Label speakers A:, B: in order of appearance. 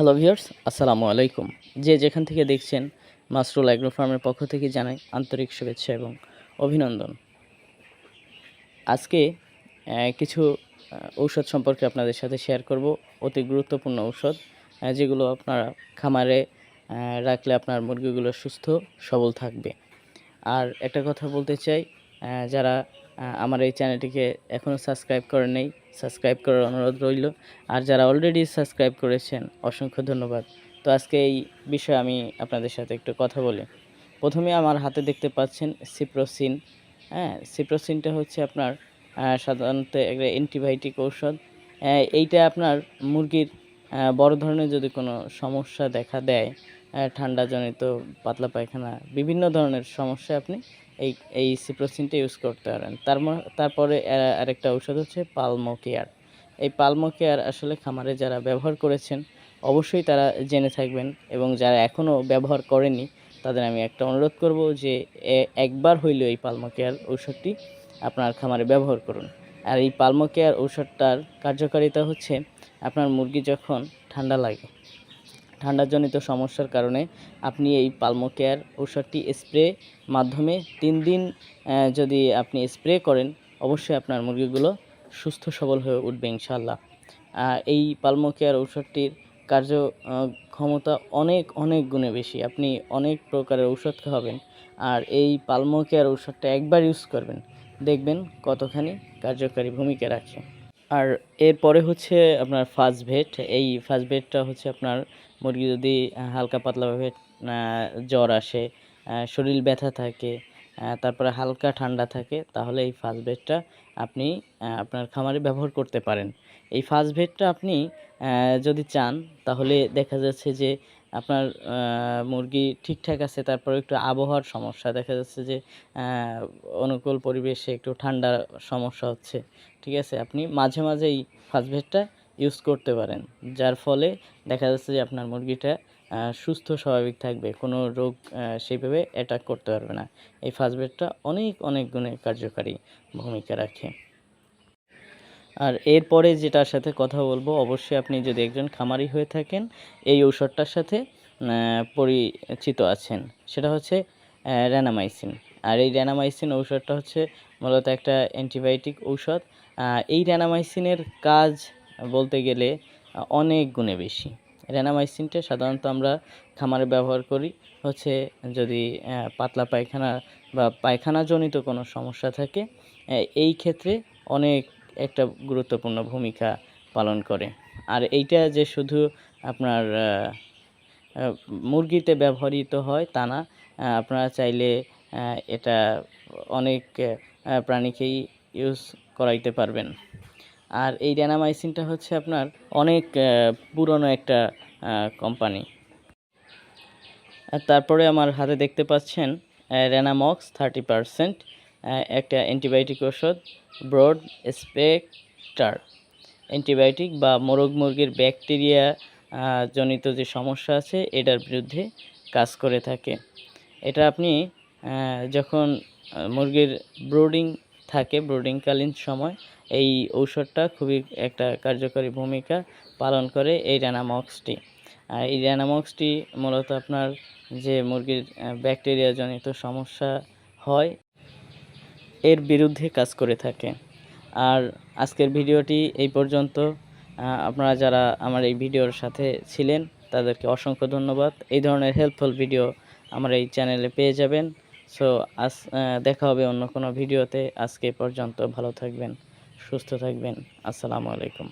A: Hello viewers আসসালামু আলাইকুম। যে যেখান থেকে দেখছেন মাসরুল অ্যাগ্রো ফার্মের পক্ষ থেকে জানাই আন্তরিক শুভেচ্ছা এবং অভিনন্দন। আজকে কিছু ঔষধ সম্পর্কে আপনাদের সাথে শেয়ার করব। অতি গুরুত্বপূর্ণ ঔষধ যেগুলো আপনারা খামারে রাখলে আপনার মুরগিগুলো সুস্থ, সবল থাকবে। আর একটা কথা বলতে চাই যারা আমার এই চ্যানেলটিকে এখনও সাবস্ক্রাইব করে নেই, সাবস্ক্রাইব করার অনুরোধ রইল। আর যারা অলরেডি সাবস্ক্রাইব করেছেন, অসংখ্য ধন্যবাদ। তো আজকে এই বিষয়ে আমি আপনাদের সাথে একটু কথা বলি। প্রথমে আমার হাতে দেখতে পাচ্ছেন সিপ্রোসিন। হ্যাঁ সিপ্রোসিনটা হচ্ছে আপনার সাধারণত একটা অ্যান্টিবায়োটিক ঔষধ। এইটা আপনার মুরগির বড় ধরনের যদি কোনো সমস্যা দেখা দেয় ঠান্ডাজনিত পাতলা পায়খানা, বিভিন্ন ধরনের সমস্যা আপনি এই এই সিপ্রোসিনটা ইউজ করতে পারেন। তার তারপরে আরেকটা ঔষধ হচ্ছে পালমো কেয়ার এই পালমো কেয়ার আসলে খামারে যারা ব্যবহার করেছেন, অবশ্যই তারা জেনে থাকবেন এবং যারা এখনও ব্যবহার করেনি তাদের আমি একটা অনুরোধ করব যে একবার হইলেও এই পালমো কেয়ার ঔষধটি আপনার খামারে ব্যবহার করুন। আর এই পালমো কেয়ার ঔষধটার কার্যকারিতা হচ্ছে, আপনার মুরগি যখন ঠান্ডা লাগে ঠান্ডাজনিত সমস্যার কারণে আপনি এই পালমো কেয়ার ঔষধটি স্প্রে মাধ্যমে তিন দিন যদি আপনি স্প্রে করেন, অবশ্যই আপনার মুরগিগুলো সুস্থ সবল হয়ে উঠবে ইনশাল্লাহ এই পালমো কেয়ার ঔষধটির কার্য ক্ষমতা অনেক অনেক গুণে বেশি। আপনি অনেক প্রকারের ঔষধ খাওয়াবেন আর এই পালমো কেয়ার ঔষধটা একবার ইউজ করবেন। দেখবেন কতখানি কার্যকারী ভূমিকা রাখে। আর এরপরে হচ্ছে আপনার ফার্স্ট ভেট এই ফার্স্ট ভেটটা হচ্ছে আপনার মুরগি যদি হালকা পাতলাভাবে জ্বর আসে শরীর ব্যথা থাকে তারপরে হালকা ঠান্ডা থাকে, তাহলে এই ফার্স্ট ভেটটা আপনি আপনার খামারে ব্যবহার করতে পারেন। এই ফার্স্ট ভেটটা আপনি যদি চান, তাহলে দেখা যাচ্ছে যে আপনার মুরগি ঠিকঠাক আছে, তারপর একটু আবহাওয়ার সমস্যা। দেখা যাচ্ছে যে অনুকূল পরিবেশে একটু ঠান্ডার সমস্যা হচ্ছে, ঠিক আছে? আপনি মাঝে মাঝে এই ফার্স্ট ভেটটা ইউজ করতে পারেন, যার ফলে দেখা যাচ্ছে যে আপনার মুরগিটা সুস্থ, স্বাভাবিক থাকবে, কোনো রোগ সেইভাবে অ্যাটাক করতে পারবে না। এই ফার্স্ট ভেটটা অনেক অনেক গুণে কার্যকারী ভূমিকা রাখে। আর এরপরে যেটার সাথে কথা বলব, অবশ্যই আপনি যদি একজন খামারি হয়ে থাকেন, এই ঔষধটার সাথে পরিচিত আছেন। সেটা হচ্ছে র্যানামাইসিন আর এই র্যানামাইসিন ঔষধটা হচ্ছে মূলত একটা অ্যান্টিবায়োটিক ঔষধ। এই র্যানামাইসিনের কাজ বলতে গেলে, অনেক গুণে বেশি। র্যানামাইসিনটা সাধারণত আমরা খামারে ব্যবহার করি, হচ্ছে যদি পাতলা পায়খানা বা পায়খানাজনিত কোনো সমস্যা থাকে এই ক্ষেত্রে অনেক একটা গুরুত্বপূর্ণ ভূমিকা পালন করে। আর এইটা যে শুধু আপনার মুরগিতে ব্যবহৃত হয় তা না আপনারা চাইলে এটা অনেক প্রাণীকেই ইউজ করাইতে পারবেন। আর এই ড্যানামাইসিনটা হচ্ছে আপনার অনেক পুরনো একটা কোম্পানি তারপরে আমার হাতে দেখতে পাচ্ছেন রেনামক্স থার্টি পারসেন্ট একটা অ্যান্টিবায়োটিক ওষুধ ব্রড স্পেকটার অ্যান্টিবায়োটিক বা মোরগ মুরগির ব্যাকটেরিয়া জনিত যে সমস্যা আছে, এটার বিরুদ্ধে কাজ করে থাকে। এটা আপনি যখন মুরগির ব্রোডিং থাকে, ব্রোডিংকালীন সময়, এই ঔষধটা খুবই একটা কার্যকরী ভূমিকা পালন করে এই র্যানামক্সটি আর এই র্যানামক্সটি মূলত আপনার যে মুরগির ব্যাকটেরিয়া জনিত সমস্যা হয় এর বিরুদ্ধে কাজ করে থাকে। আর আজকের ভিডিওটি এই পর্যন্ত। আপনারা যারা আমার এই ভিডিওর সাথে ছিলেন, তাদেরকে অসংখ্য ধন্যবাদ। এই ধরনের হেল্পফুল ভিডিও আমার এই চ্যানেলে পেয়ে যাবেন। সো আজ দেখা হবে অন্য কোনো ভিডিওতে আজকে পর্যন্ত ভালো থাকবেন, সুস্থ থাকবেন। আসসালামু আলাইকুম।